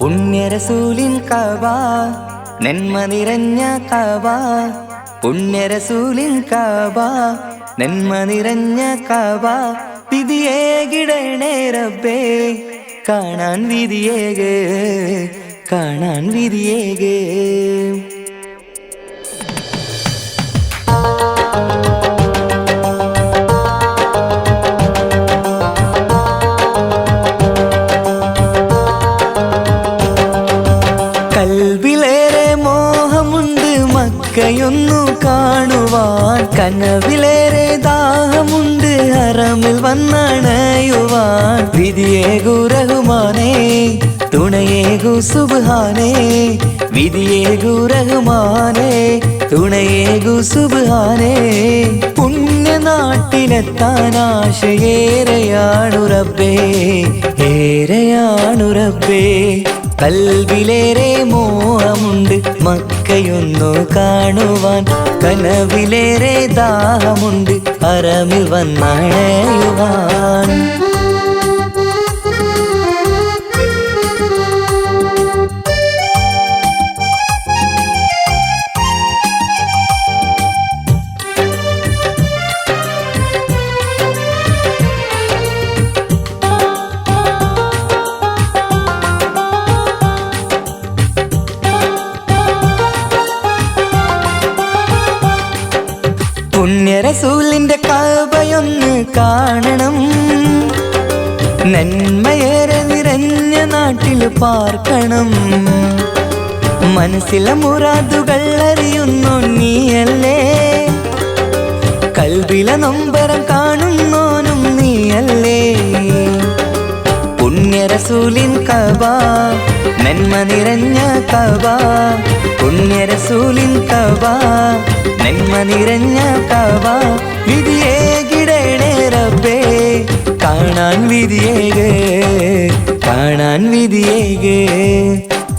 പുണ്യരസൂലിൻ കവ നന്മ നിറഞ്ഞ കവ. പുണ്യരസൂലിൻ കവ നന്മ നിറഞ്ഞ കവ. വിധിയേകിടണേ റബ്ബേ കാണാൻ വിധിയേകേ കാണാൻ വിധിയേകേ. കനവിലേറെ ദാഹമുണ്ട് ഹറമിൽ വന്നണയുവാൻ വിധിയേകു റഹുമാനേ തുണയേകു സുബാനേ വിധിയേകു റഹുമാനേ തുണയേകു സുബാനേ പുണ്യനാട്ടിലെത്താൻ ആശയേറെയാണു റബ്ബേ ഏറെയാണു റബ്ബേ കൽവിലേറെ മോഹമുണ്ട്. മക്കയൊന്നു കാണുവാൻ കനവിലേറെ ദാഹമുണ്ട്. അറമിൽ വന്നണയുവാൻ. പുണ്യരസൂലിന്റെ കാബയൊന്ന് കാണണം. നന്മയേറെ നിറഞ്ഞ നാട്ടിൽ പാർക്കണം. മനസ്സിലെ മുറാദുകൾ അറിയുന്നു നീയല്ലേ? കൽവില നൊമ്പരം കാണുന്നോനും നീയല്ലേ? പുണ്യരസൂലിൻ കബ നന്മ നിറഞ്ഞ കബ പുണ്യരസൂലിൻ കബ നന്മ നിറഞ്ഞ കബ. വിധിയേ റബ്ബേ കാണാൻ വിധിയേകേ കാണാൻ വിധിയേകേ.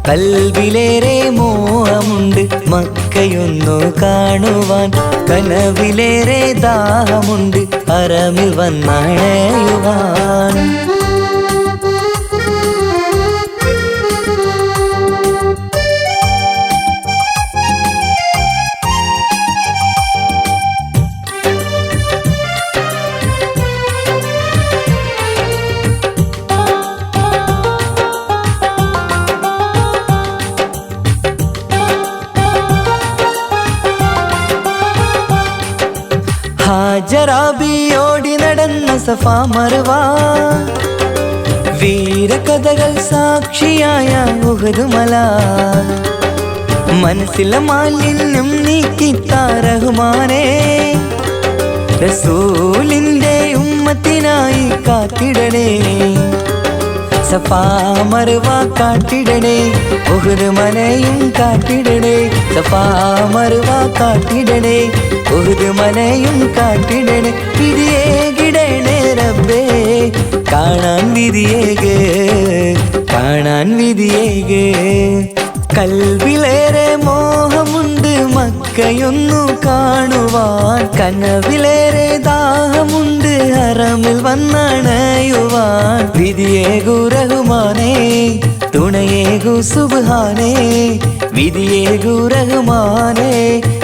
കൽവിലേറെ മോഹമുണ്ട് മക്കയൊന്നു കാണുവാൻ കനവിലേറെ ദാഹമുണ്ട് അറമിൽ വന്നണയുവാൻ. ഹാജറാബിയോടി നടന്ന സഫ മറുവ വീരകഥകൾ സാക്ഷിയായ ഉഹരുമല മനസ്സിലെ മാലിന്യം നീക്കിത്താറഹുമാനേ റസൂലിന്റെ ഉമ്മത്തിനായി കാത്തിടണേ. സഫാ മറുവ കാട്ടിടണേ ഉഹുര് മനയും കാട്ടിടണേ സഫാ മറുവ കാട്ടിടണേ ഉഹുര് മനയും കാട്ടിടണേ വിധിയേകിടണേ റബ്ബേ കാണാൻ വിധിയേകേ കാണാൻ വിധിയേകേ കൽവിലേറെ മോഹമുണ്ട് മക്കയൊന്നു കാണുവാൻ കനവിലേറെ ദാഹമുണ്ട്. ഹറമിൽ വന്നണയുവാൻ വിധിയേകു റഹുമാനേ തുണയേകു സുബാനേ വിധിയേകു റഹുമാനേ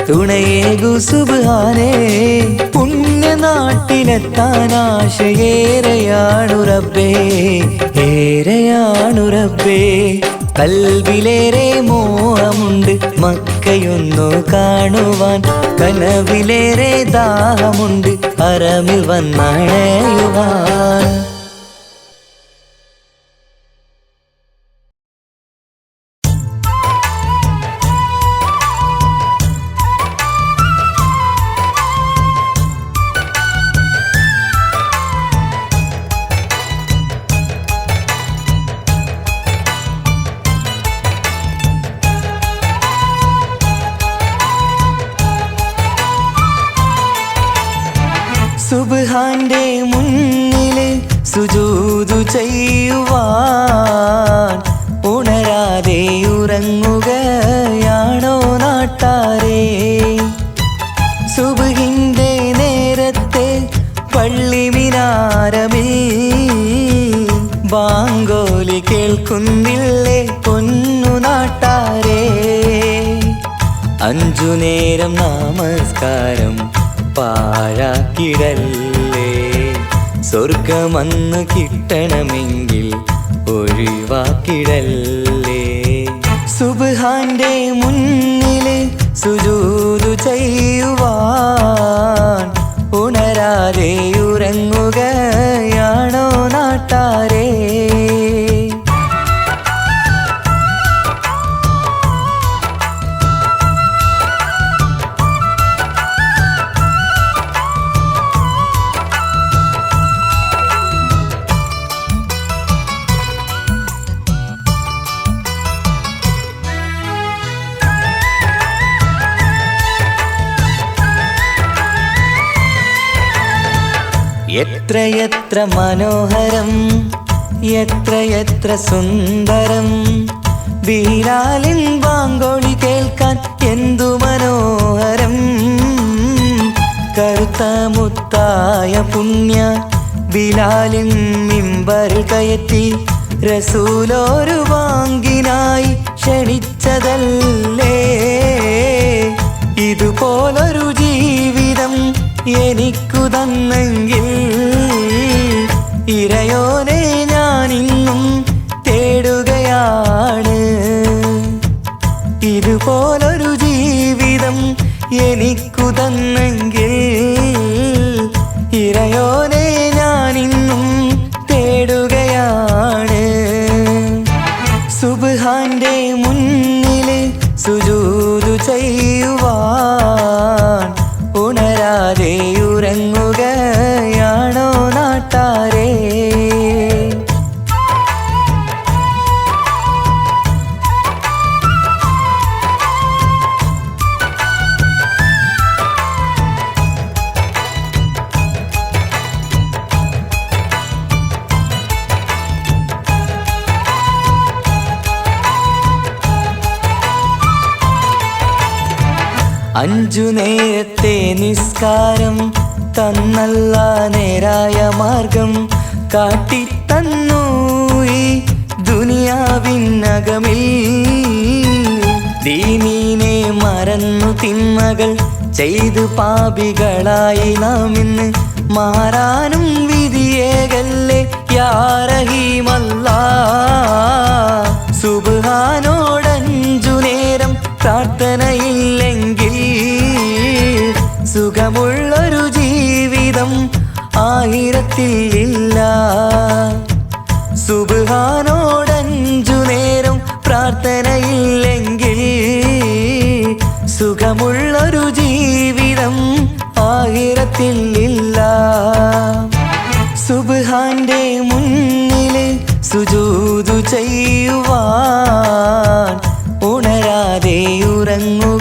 തുണയേകു സുബാനേ പുണ്യനാട്ടിലെത്താൻ ആശയേറെയാണു റബ്ബേ ഏറെയാണുറപ്പേ കൽവിലേറെ മോഹമുണ്ട് മക്കയൊന്നു കാണുവാൻ കനവിലേറെ ദാഹമുണ്ട്. അറമിൽ വന്നണയുവാൻ. സുബ്ഹാന്റെ മുന്നിൽ സുജൂതു ചെയ്യുവാൻ ഉണരാതെ ഉറങ്ങുകയാണോ നാട്ടാരേ? സുബഹിന്റെ നേരത്തെ പള്ളി മിനാരമേ ബാങ്കോലി കേൾക്കുന്നില്ലേ പൊന്നു നാട്ടാരേ? അഞ്ചു നേരം നമസ്കാരം പാഴാക്കിടല്ലേ? സ്വർഗമന്ന് കിട്ടണമെങ്കിൽ ഒഴിവാക്കിടല്ലേ? സുബാന്റെ മുന്നിൽ സുജൂതു ചെയ്യുവാൻ ഉണരാതെ ഉറങ്ങുകയാണോ നാട്ടാരേ എത്രയെത്ര മനോഹരം എത്രയെത്ര സുന്ദരം. ബീലാലിൻ വാങ്കോളി കേൾക്കാൻ എന്തു മനോഹരം. കറുത്ത മുത്തായ പുണ്യ ബിലാലിൻ മിമ്പറിൽ കയറ്റി റസൂലോരു വാങ്കിനായി ക്ഷണിച്ചതല്ലേ. ഇതുപോലൊരു ജീവിതം എനിക്കു തന്നെങ്കിൽ അഞ്ചു നേരത്തെ നിസ്കാരം തന്നല്ല നേരായ മാർഗം കാട്ടിത്തന്നു ഈ ദുനിയാവിനകമിൽ. ദീനീനെ മറന്നു തിന്മകൾ ചെയ്തു പാപികളായി നാം ഇന്ന് മാറാനും വിധിയേകല്ലേ യാറഹീമല്ല. സുബാനോടഞ്ചു നേരം പ്രാർത്ഥനയില്ലെങ്കിൽ സുഖമുള്ളൊരു ജീവിതം ആയിരത്തിൽ ഇല്ല. സുബാനോടഞ്ചു നേരം പ്രാർത്ഥനയില്ലെങ്കിൽ സുഖമുള്ളൊരു ജീവിതം ആയിരത്തിൽ ഇല്ല. സുബ്ഹാന്റെ മുന്നിൽ സുജൂതു ചെയ്യുവാൻ ഉണരാതെ ഉറങ്ങുകയാണോ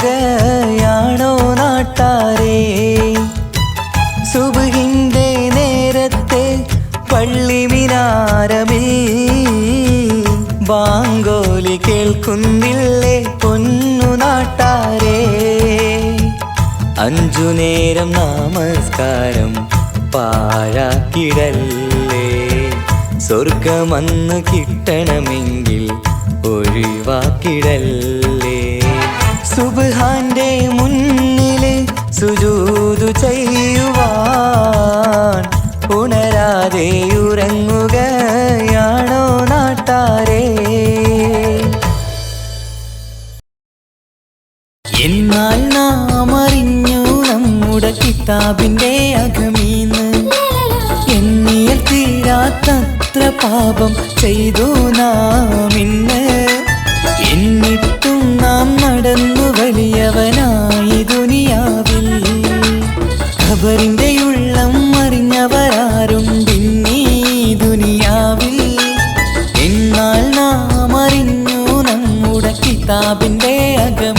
കേൾക്കുന്നില്ലേ പൊന്നു നാട്ടാരേ. അഞ്ചു നേരം നമസ്കാരം പാഴാക്കിടല്ലേ. സ്വർഗമന്ന് കിട്ടണമെങ്കിൽ ഒഴിവാക്കിടല്ലേ. പാപം ചെയ്തു നാം ഇന്ന്. എന്നിട്ടും നാം നടന്നു വലിയവനായി ദുനിയാവിൽ. ഖബറിന്റെ ഉള്ളം അറിഞ്ഞവരാരുണ്ടിന്നീ ദുനിയാവിൽ. എന്നാൽ നാം അറിഞ്ഞു നമ്മുടെ കിതാബിന്റെ അകമെടുത്തു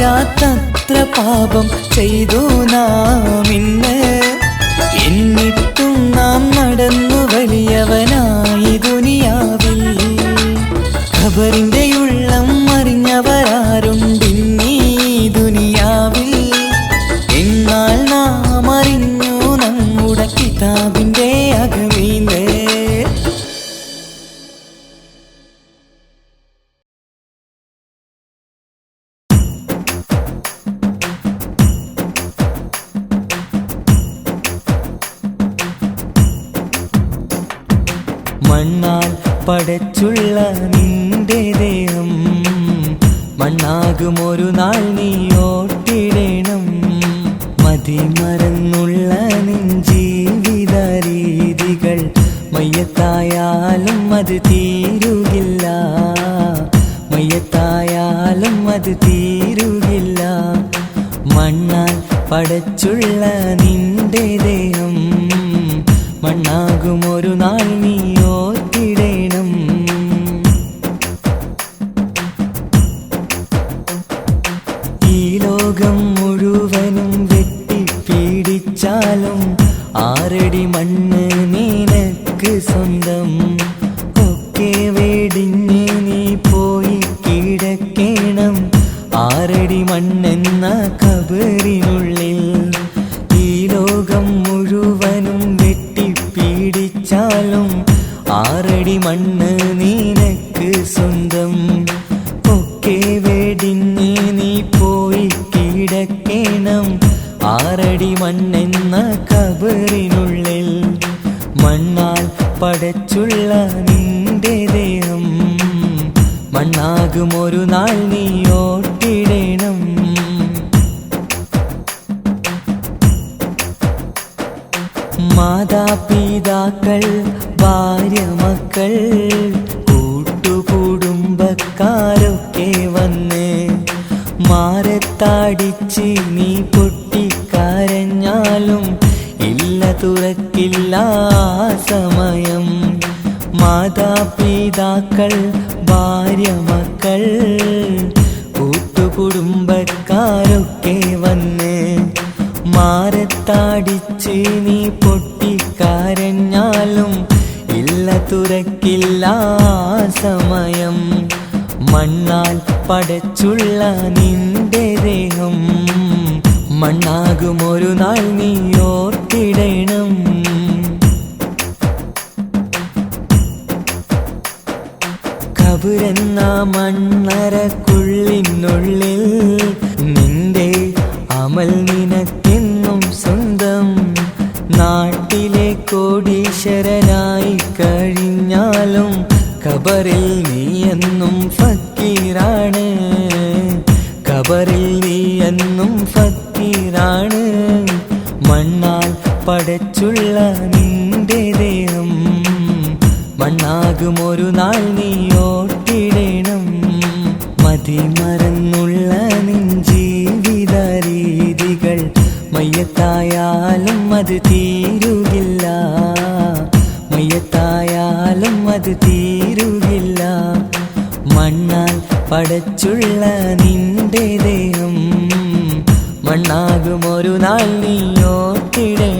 തീരാത്തത്ര പാപം ചെയ്തു നാം എന്നിട്ടും നാം നടന്നു വലിയവനായി ദുനിയാവിൽ. ഖബറിന്റെ മണ്ണാൽ പടച്ചുള്ള നിന്റെ ദേഹം. മണ്ണാകും ഒരു നാൾ നീ മതി മറന്നുള്ള നിൻ ജീവിത രീതികൾ മയ്യത്തായാലും അത് തീരുകില്ല. മയ്യത്തായാലും അത് തീരുകില്ല. മണ്ണാൽ പടച്ചുള്ള നിന്റെ ദേഹം. മണ്ണാകും ഒരു നാൾ കിടക്കണം ആറടി മണ്ണെന്ന കബറിനുള്ളിൽ മണ്ണാൽ പടച്ചുള്ള നിന്റെ ദേഹം. മണ്ണാകും ഒരു നാൾ നീ ഓട്ടിടണം മാതാപിതാക്കൾ ഭാര്യ മക്കൾ കൂട്ടുകുടുംബക്കാരൊക്കെ വന്ന് മാരത്താടിച്ച് നീ പൊട്ടിക്കരഞ്ഞാലും ഇല്ല തുറക്കില്ല സമയം. മാതാപിതാക്കൾ ഭാര്യ മക്കൾ കൂട്ടുകുടുംബക്കാരൊക്കെ വന്ന്. മാറത്താടിച്ച് നീ പൊട്ടിക്കരഞ്ഞാലും ഇല്ല തുറക്കില്ല സമയം. മണ്ണാൽ പടച്ചുള്ള നിന്റെ ദേഹം. മണ്ണാകും ഒരു നാൾ നീ ഓർത്തിടണം. കബുരെന്ന മണ്ണറക്കുള്ളിനുള്ളിൽ നിന്റെ അമൽ നിനക്കെന്നും സ്വന്തം നാട്ടിലെ കോടീശ്വരനായി കഴിഞ്ഞാലും കബറിൽ നീ എന്നും ഫക്കീറാണ് കബറിൽ നീ എന്നും ഫക്കീറാണ് മണ്ണാൽ പടച്ചുള്ള നിന്റെ ദേഹം. മണ്ണാകും ഒരു നാൾ നീ ഓട്ടിടേണം മതി മറന്നുള്ള നിൻ ജീവിത രീതികൾ. മയ്യത്തായാലും അത് തീരുകില്ല. മയ്യത്തായാലും അത് തീരുകില്ല. മണ്ണാൽ പടച്ചുള്ള നിന്റെ ദേഹം മണ്ണാകും ഒരു നാൾ നീ ഓട്ടിടണം ും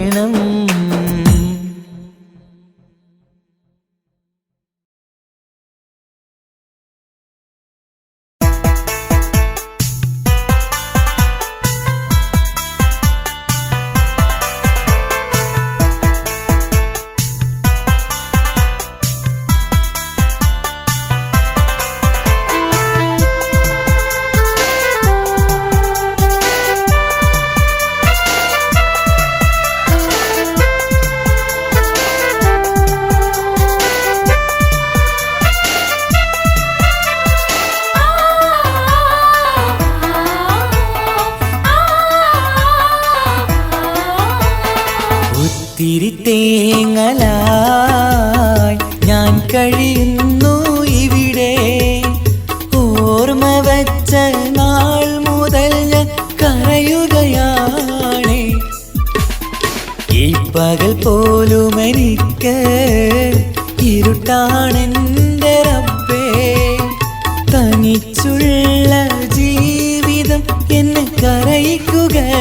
പകൽ പോലും എനിക്ക് ഇരുട്ടാണെന്റെ റബ്ബേ. തനിച്ചുള്ള ജീവിതം എന്നെ കരയിക്കുകയാണേ.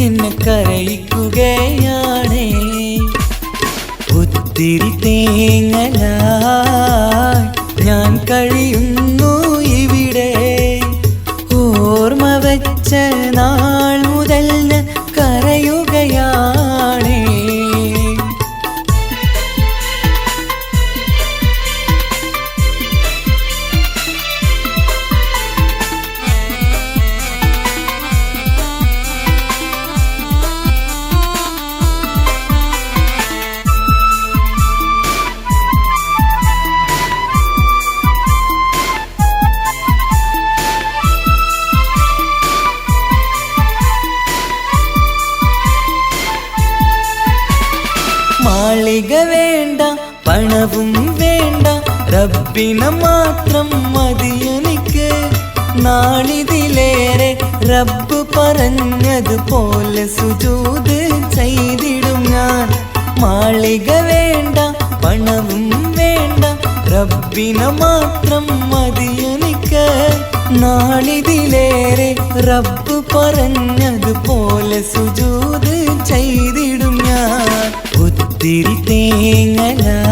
എന്നെ കരയിക്കുകയാണേ. ഒത്തിരി തേങ്ങലായി റബ്ബിനെ മാത്രം മതി എനിക്ക്. നാളിതിലേറെ റബ്ബ് പറഞ്ഞതുപോലെ സുജൂത് ചെയ്തിടും ഞാൻ. മാളിക വേണ്ട പണവും വേണ്ട റബ്ബിനെ മാത്രം മതി എനിക്ക്. നാളിതിലേറെ റബ്ബ് പറഞ്ഞതുപോലെ സുജൂത് ചെയ്തിടും ഞാൻ. ഒത്തിരി തേങ്ങലായി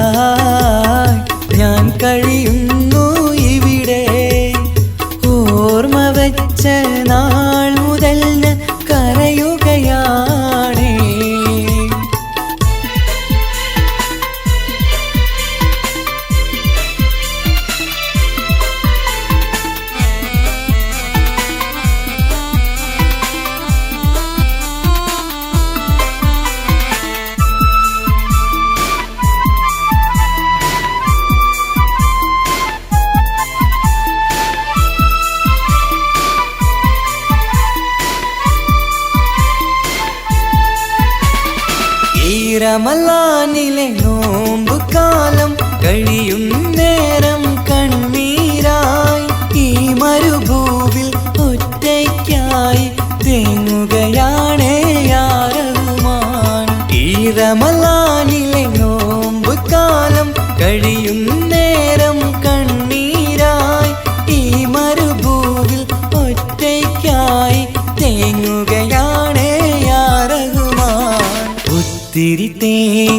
ഞാൻ കഴിയുന്നു ഇവിടെ. ഓർമ്മ വെച്ച നാൾ മുതൽ റമലാനിലെ നോമ്പ് കാലം കഴിയും നേരം കണ്ണീരായി ഈ മരുഭൂവിൽ ഒറ്റയ്ക്കായി തേങ്ങുകയാണേ യാറഹുമാൻ ഈ റമലാനിലെ നോമ്പ് കാലം കഴിയും നേരം ഒത്തിരി